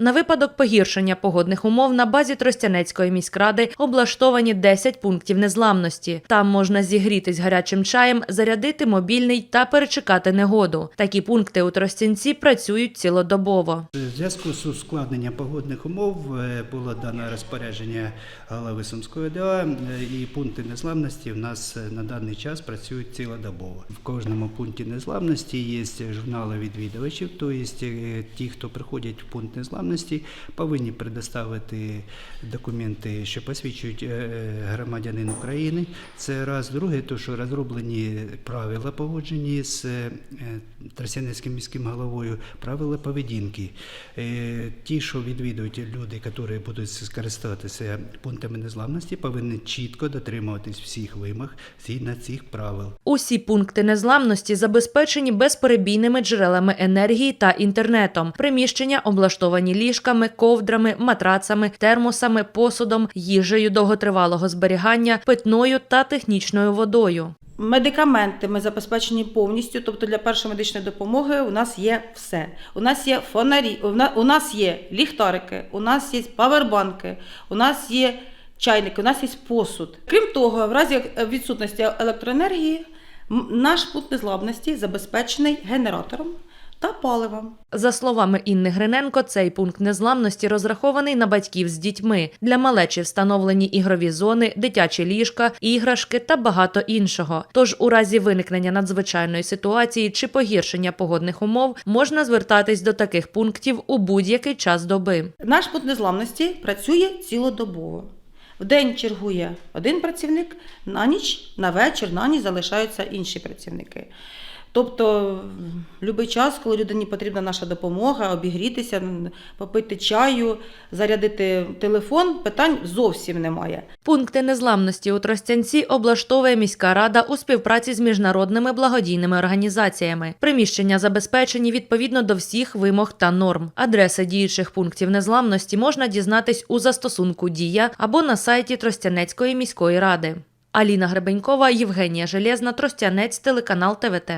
На випадок погіршення погодних умов на базі Тростянецької міськради облаштовані 10 пунктів незламності. Там можна зігрітись гарячим чаєм, зарядити мобільний та перечекати негоду. Такі пункти у Тростянці працюють цілодобово. В зв'язку з ускладненням погодних умов е, було дано розпорядження голови Сумської ОДА, е, і пункти незламності в нас е, на даний час працюють цілодобово. В кожному пункті незламності є журнали відвідувачів, тобто ті, хто приходять в пункт незламності, повинні предоставити документи, що посвідчують е, громадянин України. Це раз. Друге, то що розроблені правила погоджені з е, Тростянецьким міським головою, правила поведінки. Е, Ті, що відвідують люди, які будуть скористатися пунктами незламності, повинні чітко дотримуватись всіх вимог згідно цих правил. Усі пункти незламності забезпечені безперебійними джерелами енергії та інтернетом. Приміщення облаштовані ліжками, ковдрами, матрацами, термосами, посудом, їжею довготривалого зберігання, питною та технічною водою. Медикаменти ми забезпечені повністю, тобто для першої медичної допомоги у нас є все. У нас є фонарі, у на- у нас є ліхтарики, у нас є павербанки, у нас є чайники, у нас є посуд. Крім того, в разі відсутності електроенергії, наш пункт незламності забезпечений генератором та паливом. За словами Інни Гриненко, цей пункт незламності розрахований на батьків з дітьми. Для малечі встановлені ігрові зони, дитячі ліжка, іграшки та багато іншого. Тож, у разі виникнення надзвичайної ситуації чи погіршення погодних умов можна звертатись до таких пунктів у будь-який час доби. Наш пункт незламності працює цілодобово. В день чергує один працівник, на ніч, на вечір, на ніч залишаються інші працівники. Тобто, будь-який час, коли людині потрібна наша допомога, обігрітися, попити чаю, зарядити телефон, питань зовсім немає. Пункти незламності у Тростянці облаштовує міська рада у співпраці з міжнародними благодійними організаціями. Приміщення забезпечені відповідно до всіх вимог та норм. Адреси діючих пунктів незламності можна дізнатись у застосунку Дія або на сайті Тростянецької міської ради. Аліна Гребенькова, Євгенія Железна, Тростянець, телеканал ТВТ.